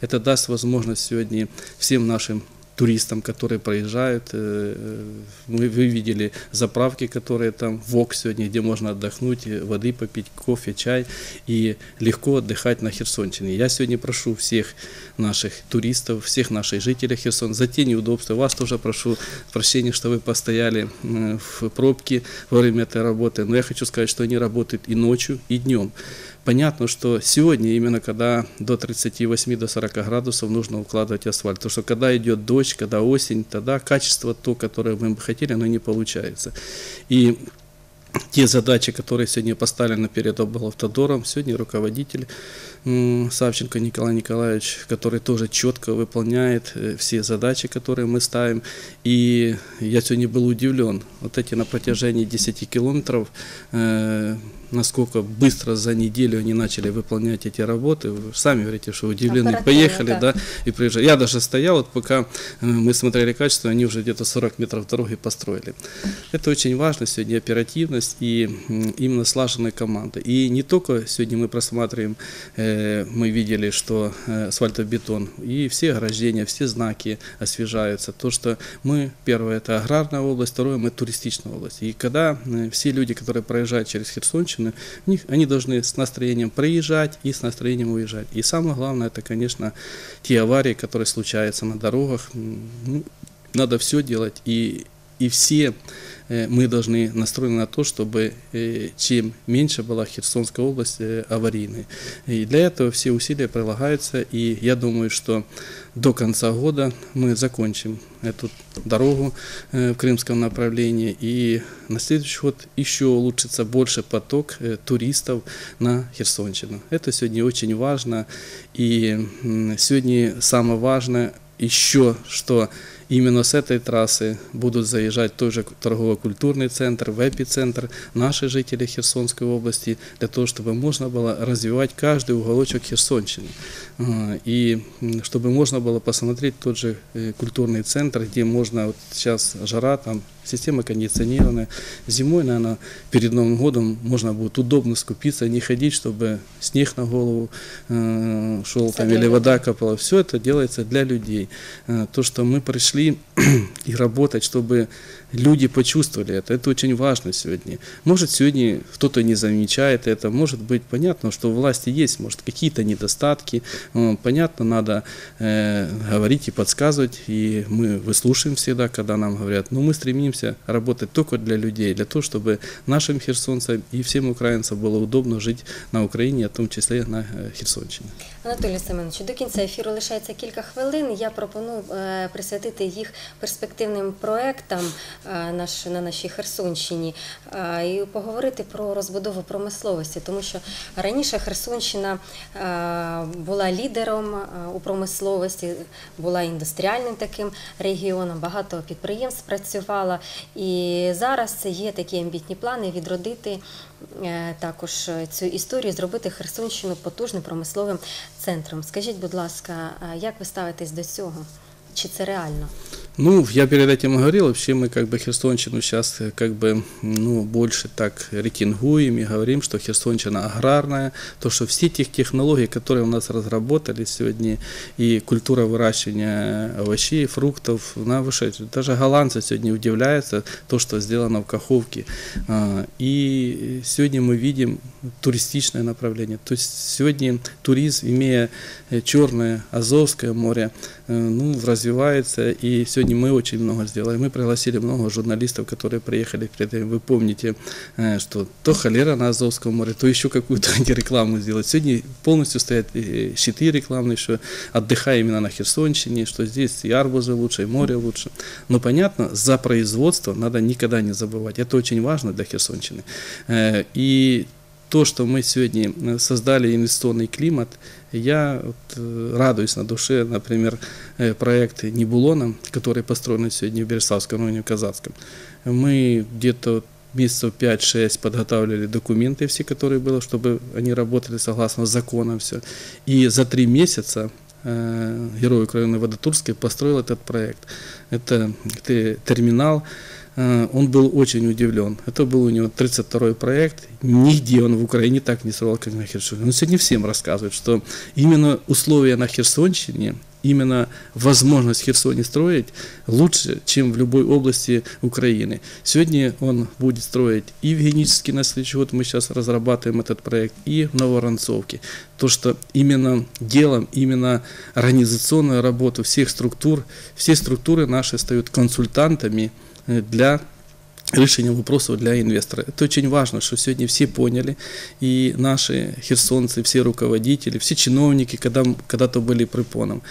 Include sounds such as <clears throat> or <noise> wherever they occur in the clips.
Это даст возможность сегодня всем нашим туристам, которые проезжают. Э, мы вы видели заправки, которые там, ВОК сегодня, где можно отдохнуть, воды попить, кофе, чай и легко отдыхать на Херсонщине. Я сегодня прошу всех наших туристов, всех наших жителей Херсона за те неудобства. Вас тоже прошу прощения, что вы постояли в пробке во время этой работы. Но я хочу сказать, что они работают и ночью, и днем. Понятно, что сегодня, именно когда до 38 до 40 градусов, нужно укладывать асфальт. Потому что когда идет дождь, когда осень, тогда качество то, которое мы бы хотели, оно не получается. И те задачи, которые сегодня поставлены перед облавтодором, сегодня руководитель Савченко Николай Николаевич, который тоже четко выполняет э, все задачи, которые мы ставим. И я сегодня был удивлен. Вот эти на протяжении 10 километров э, насколько быстро за неделю они начали выполнять эти работы. Вы сами говорите, что удивлены. Поехали, да, и приезжали. Я даже стоял, вот пока э, мы смотрели качество, они уже где-то 40 метров дороги построили. Это очень важно сегодня, оперативность и именно слаженная команда. И не только сегодня мы просматриваем, мы видели, что э, асфальтобетон, и все ограждения, все знаки освежаются. То, что мы, первое, это аграрная область, второе, мы туристичная область. И когда все люди, которые проезжают через Херсонщину, они должны с настроением проезжать и с настроением уезжать. И самое главное, это, конечно, те аварии, которые случаются на дорогах. Ну, надо все делать, и, и все Э, мы должны настроены на то, чтобы э, чем меньше была Херсонская область э, аварийной. И для этого все усилия прилагаются, и я думаю, что до конца года мы закончим эту дорогу в крымском направлении, и на следующий год еще улучшится больше поток туристов на Херсонщину. Это сегодня очень важно, и сегодня самое важное еще, что Именно с этой трассы будут заезжать тоже торгово-культурный центр, в эпицентр наши жители Херсонской области, для того, чтобы можно было развивать каждый уголочек Херсонщины. И чтобы можно было посмотреть тот же э, культурный центр, где можно, вот сейчас жара, там система кондиционированная. Зимой, наверное, перед Новым годом можно будет удобно скупиться, не ходить, чтобы снег на голову э, шел там, или вода капала. Все это делается для людей. Э, то, что мы пришли <clears throat> и работать, чтобы люди почувствовали это. Это очень важно сегодня. Может, сегодня кто-то не замечает это, может быть, понятно, что у власти есть, может, какие-то недостатки. Э, понятно, надо э, говорить и подсказывать, и мы выслушаем всегда, когда нам говорят. Но мы стремимся работать только для людей, для того, чтобы нашим херсонцам и всем украинцам было удобно жить на Украине, в том числе на э, Херсонщине. Анатолій Семенович, до кінця ефіру лишається кілька хвилин. Я пропоную е, присвятити їх перспективним проектам е, на нашій Херсонщині е, і поговорити про розбудову промисловості, тому що раніше Херсонщина була лідером у промисловості, була індустріальним таким регіоном, багато підприємств працювало. І зараз є такі амбітні плани відродити також цю історію, зробити Херсонщину потужним промисловим центром. Скажіть, будь ласка, як ви ставитесь до цього? Чи це реально? Ну, я перед этим говорил, вообще мы как бы Херсонщину сейчас э, как бы, ну, больше так рейтингуем и говорим, что Херсонщина аграрная, то, что все тех технологии, которые у нас разработали сегодня, и культура выращивания овощей, фруктов, на вышедшей. Даже голландцы сегодня удивляются, то, что сделано в Каховке. А, и сегодня мы видим туристичное направление. То есть сегодня туризм, имея э, Черное, Азовское море, ну, развивается, и сегодня мы очень много сделали. Мы пригласили много журналистов, которые приехали. Вы помните, э, что то холера на Азовском море, то еще какую-то <laughs> рекламу сделать. Сегодня полностью стоят щиты рекламные, что отдыхаем именно на Херсонщине, что здесь и арбузы лучше, и море лучше. Но понятно, за производство надо никогда не забывать. Это очень важно для Херсонщины. И то, что мы сегодня э, создали инвестиционный климат, я вот э, радуюсь на душе, например, э, проект Небулона, который построен сегодня в Береславском районе в. Мы где-то месяцев 5-6 подготавливали документы все, которые были, чтобы они работали согласно законам все. И за три месяца Герой Украины Водотурской построил этот проект. Это терминал э, он был очень удивлен. Это был у него 32-й проект. Нигде он в Украине так не строил, как на Херсоне. Он сегодня всем рассказывает, что именно условия на Херсонщине именно возможность Херсоне строить лучше, чем в любой области Украины. Сегодня он будет строить и в Генический на год, мы сейчас разрабатываем этот проект, и в Новоронцовке. То, что именно делом, именно организационную работу всех структур, все структуры наши стают консультантами э, для решения вопросов для инвестора. Это очень важно, что сегодня все поняли, и наши херсонцы, все руководители, все чиновники когда, когда-то были препоном.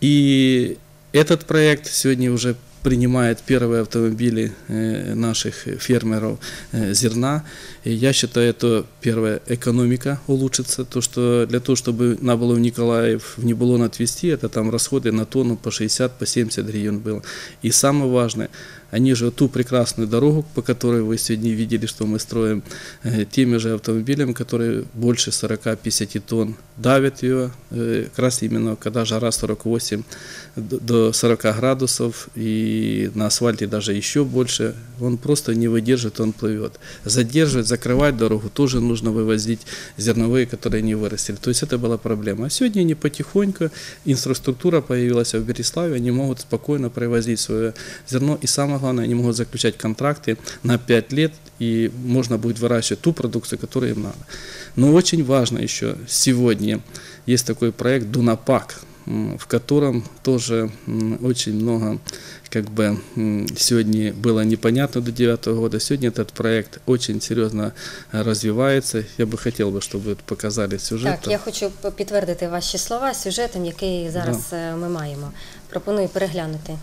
И этот проект сегодня уже принимает первые автомобили э, наших фермеров э, зерна. И я считаю, это первая экономика улучшится. То, что для того, чтобы на было в Николаев, в Небулон отвезти, это там расходы на тонну по 60, по 70 гривен было. И самое важное, они же ту прекрасную дорогу, по которой вы сегодня видели, что мы строим, э, теми же автомобилями, которые больше 40-50 тонн, давят ее, как раз именно когда жара 48 до 40 градусов, и на асфальте даже еще больше, он просто не выдержит, он плывет. Задерживать, закрывать дорогу тоже нужно вывозить зерновые, которые не вырастили. То есть это была проблема. А сегодня они потихоньку, инфраструктура появилась в Береславе, они могут спокойно привозить свое зерно, и самое главное, они могут заключать контракты на 5 лет, и можно будет выращивать ту продукцию, которую им надо. Но очень важно еще сегодня есть такой проект Дунапак, в котором тоже очень много как бы сегодня было непонятно до девятого года. Сегодня этот проект очень серьезно развивается. Я бы хотел бы, чтобы показали сюжет. Так, я хочу підтвердити ваші слова сюжетом, який зараз да. ми маємо. Пропоную переглянути.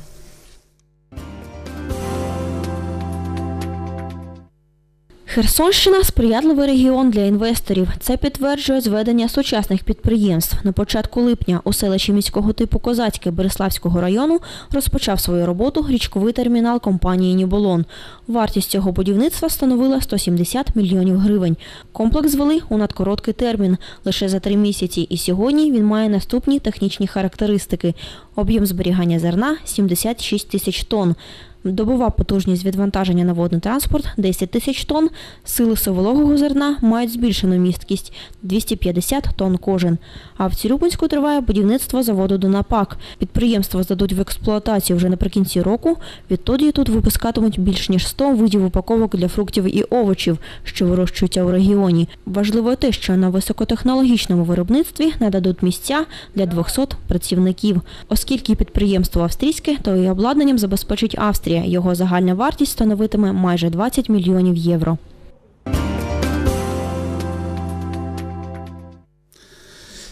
Херсонщина сприятливий регіон для інвесторів. Це підтверджує зведення сучасних підприємств. На початку липня у селищі міського типу Козацьке Береславського району розпочав свою роботу річковий термінал компанії Ніболон. Вартість цього будівництва становила 170 мільйонів гривень. Комплекс звели у надкороткий термін лише за три місяці, і сьогодні він має наступні технічні характеристики. Об'єм зберігання зерна 76 тисяч тонн. Добова потужність відвантаження на водний транспорт 10 тисяч тонн. Сили совологого зерна мають збільшену місткість 250 тонн кожен. А в Цілюбинську триває будівництво заводу Донапак. Підприємство здадуть в експлуатацію вже наприкінці року. Відтоді тут випускатимуть більш ніж 100 видів упаковок для фруктів і овочів, що вирощуються у регіоні. Важливо те, що на високотехнологічному виробництві нададуть місця для 200 працівників. Оскільки підприємство австрійське, то і обладнанням забезпечить Австрія. Австрія. Його загальна вартість становитиме майже 20 мільйонів євро.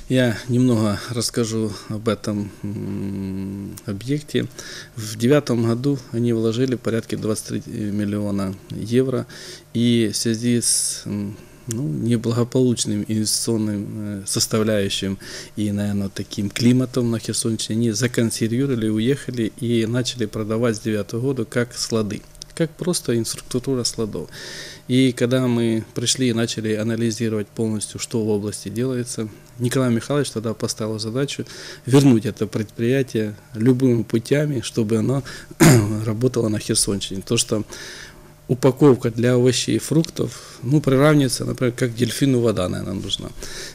Я немного расскажу об этом объекте. В девятом году они вложили порядка 23 миллиона евро. И в связи с ну, неблагополучным инвестиционным э, составляющим и, наверное, таким климатом на Херсонщине, они законсервировали, уехали и начали продавать с 9 года как склады, как просто инфраструктура складов. И когда мы пришли и начали анализировать полностью, что в области делается, Николай Михайлович тогда поставил задачу вернуть это предприятие любыми путями, чтобы оно <clears throat> работало на Херсонщине. То, что упаковка для овощей и фруктов, ну, приравнивается, например, как дельфину вода, наверное, нужна.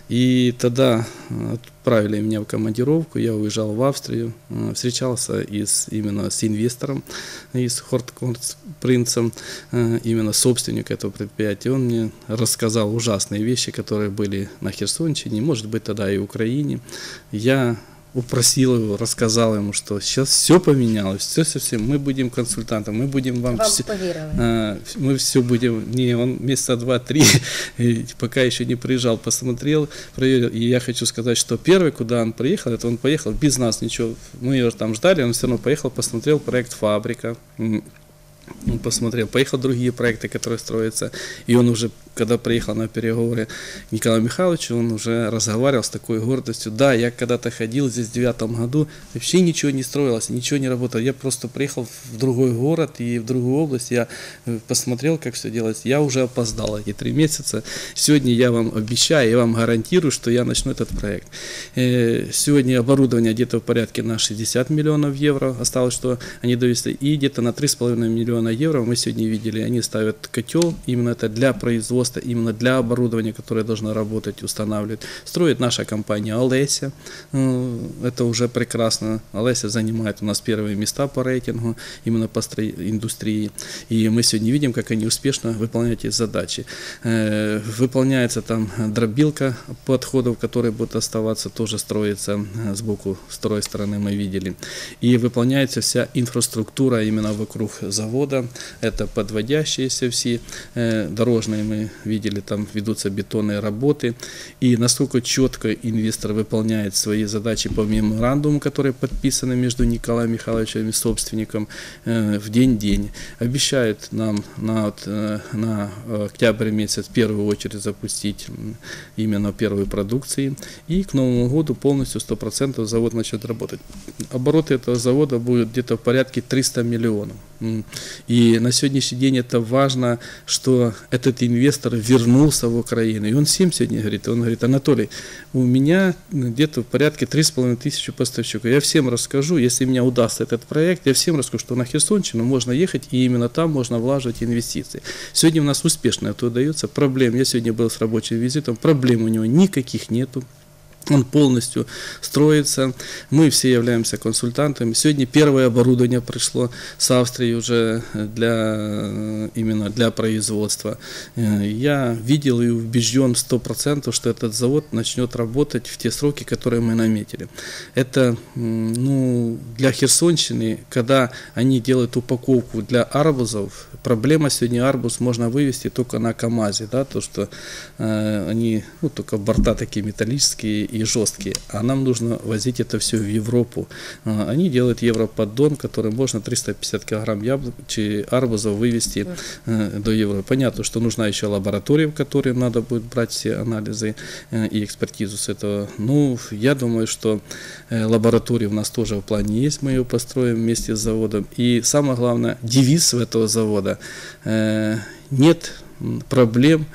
И тогда э, отправили меня в командировку, я уезжал в Австрию, э, встречался из, именно с инвестором, из Хорткорс принцем, э, именно собственник этого предприятия. Он мне рассказал ужасные вещи, которые были на Херсонщине, может быть, тогда и в Украине. Я упросил его, рассказал ему, что сейчас все поменялось, все совсем, мы будем консультантом, мы будем вам, вам все, а, мы все будем, не, он месяца два-три, <laughs> пока еще не приезжал, посмотрел, проверил, и я хочу сказать, что первый, куда он приехал, это он поехал без нас, ничего, мы его там ждали, он все равно поехал, посмотрел проект «Фабрика», он посмотрел, поехал другие проекты, которые строятся, и он уже когда приехал на переговоры к Николаю он уже разговаривал с такой гордостью. Да, я когда-то ходил здесь в девятом году, вообще ничего не строилось, ничего не работало. Я просто приехал в другой город и в другую область, я э, посмотрел, как все делается. Я уже опоздал эти три месяца. Сегодня я вам обещаю, я вам гарантирую, что я начну этот проект. Э, сегодня оборудование где-то в порядке на 60 миллионов евро осталось, что они довести, и где-то на 3,5 миллиона миллиона евро, мы сегодня видели, они ставят котел, именно это для производства, именно для оборудования, которое должно работать, устанавливать. Строит наша компания Олеся, э, это уже прекрасно. Олеся занимает у нас первые места по рейтингу, именно по индустрии. И мы сегодня видим, как они успешно выполняют эти задачи. Э, Выполняется там дробилка подходов, которые будут оставаться, тоже строится э, сбоку, с второй стороны мы видели. И выполняется вся инфраструктура именно вокруг завода. Это подводящиеся все э, дорожные, мы видели, там ведутся бетонные работы. И насколько четко инвестор выполняет свои задачи по меморандуму, которые подписаны между Николаем Михайловичем и собственником э, в день-день. Обещают нам на, э, на октябрь месяц в первую очередь запустить именно первые продукции. И к Новому году полностью 100% завод начнет работать. Обороты этого завода будут где-то в порядке 300 миллионов. И на сегодняшний день это важно, что этот инвестор вернулся в Украину. И он всем сегодня говорит, он говорит, Анатолий, у меня где-то в порядке 3,5 тысячи поставщиков. Я всем расскажу, если мне удастся этот проект, я всем расскажу, что на Херсонщину можно ехать, и именно там можно влаживать инвестиции. Сегодня у нас успешно это удается. Проблем, я сегодня был с рабочим визитом, проблем у него никаких нету. Он полностью строится. Мы все являемся консультантами. Сегодня первое оборудование пришло с Австрии уже для именно для производства. Э, Я видел и убежден 100%, что этот завод начнет работать в те сроки, которые мы наметили. Это ну, для Херсонщины, когда они делают упаковку для арбузов, проблема сегодня арбуз можно вывести только на КАМАЗе, да, то что э, они, ну, только борта такие металлические и жесткие, а нам нужно возить это все в Европу. А, Они делают европоддон, который можно 350 килограмм яблок, чи арбузов вывести э, до Европы. Понятно, что нужна еще лаборатория, в которой надо будет брать все анализы э, и экспертизу с этого. Ну, я думаю, что э, лаборатория у нас тоже в плане есть, мы ее построим вместе с заводом. И самое главное, девиз этого завода нет проблем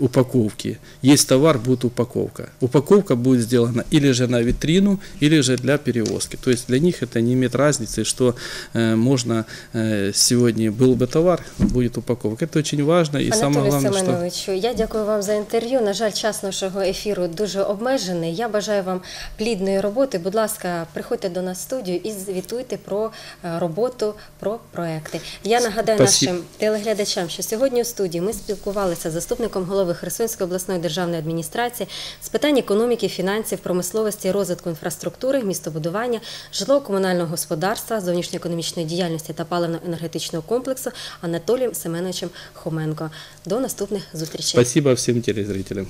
упаковки. Есть товар, будет упаковка. Упаковка будет сделана или же на витрину, или же для перевозки. То есть для них это не имеет разницы, что э, можно э, сегодня был бы товар, будет упаковка. Это очень важно. И самое Анатолій главное, что... Семеновичу, я дякую вам за інтерв'ю. На жаль, час нашого ефіру дуже обмежений. Я бажаю вам плідної роботи. Будь ласка, приходьте до нас в студію і звітуйте про е, роботу, про проекти. Я нагадаю Спасибо. нашим телеглядачам, що сьогодні у студії ми спілкувалися з заступником голови Херсонської обласної державної адміністрації з питань економіки, фінансів, промисловості, розвитку інфраструктури, містобудування, житлово-комунального господарства, зовнішньоекономічної діяльності та паливно-енергетичного комплексу Анатолієм Семеновичем Хоменко. До наступних зустрічей. Спасибо всім телезрителям.